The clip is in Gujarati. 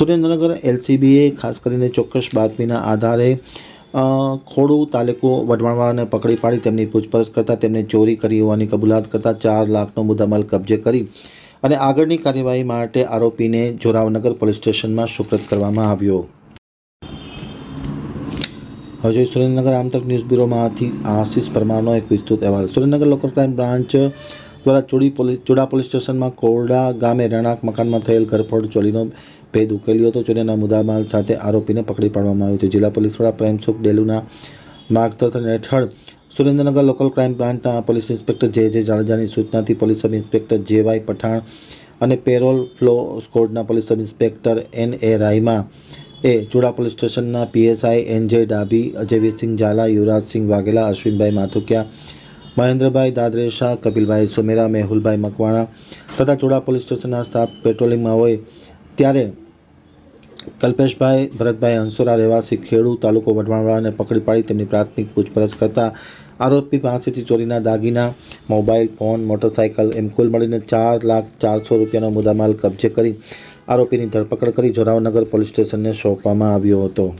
સુરેન્દ્રનગર એલસીબીએ, ખાસ કરીને ચોક્કસ બાતમીના આધારે ખોડુ તાલુકો વઢવાણવાળાને પકડી પાડી તેમની પૂછપરછ કરતાં તેમને ચોરી કરી હોવાની કબૂલાત કરતાં ચાર લાખનો મુદ્દામાલ કબજે કરી અને આગળની કાર્યવાહી માટે આરોપીને જોરાવનગર પોલીસ સ્ટેશનમાં સુપ્રત કરવામાં આવ્યો. જોઈએ સુરેન્દ્રનગર આમતક ન્યૂઝ બ્યુરોમાંથી આશીષ પરમારનો એક વિસ્તૃત અહેવાલ. સુરેન્દ્રનગર લોકલ ક્રાઇમ બ્રાન્ચ દ્વારા ચોડી પોલીસ ચોડા પોલીસ સ્ટેશનમાં કોરડા ગામે રહેણાંક મકાનમાં થયેલ ઘરફોડ ચોરીનો ભેદ ઉકેલ્યો હતો. ચોરીના મુદ્દામાલ સાથે આરોપીને પકડી પાડવામાં આવ્યો છે જિલ્લા પોલીસ વડા પ્રેમસુખ ડેલુના માર્ગદર્શન હેઠળ સુરેન્દ્રનગર લોકલ ક્રાઇમ બ્રાન્ચના પોલીસ ઇન્સ્પેક્ટર જે જે જાડેજાની સૂચનાથી police sub inspector J Y Pathan અને parole furlough સ્કોડના police sub inspector N A Raima A Chuda police સ્ટેશનના PSI N J Dabhi, Ajayvirsinh Jhala, Yuvrajsinh Vaghela, Ashwinbhai Mathukiya મહેન્દ્રભાઈ દાદરેશા કપિલભાઈ સુમેરા, મેહુલભાઈ મકવાણા તથા ચોડા પોલીસ સ્ટેશનના સ્ટાફ પેટ્રોલિંગમાં હોય ત્યારે કલ્પેશભાઈ, ભરતભાઈ અંસુરા રહેવાસી ખેડૂ તાલુકો વઢવાણવાળાને પકડી પાડી તેમની પ્રાથમિક પૂછપરછ કરતા આરોપી પાસેથી ચોરીના દાગીના, મોબાઈલ, ફોન, મોટરસાયકલ એમ કુલ મળીને ચાર લાખ ચારસો રૂપિયાનો મુદ્દામાલ કબજે કરી આરોપીની ધરપકડ કરી જોરાવનગર પોલીસ સ્ટેશનને સોંપવામાં આવ્યો હતો.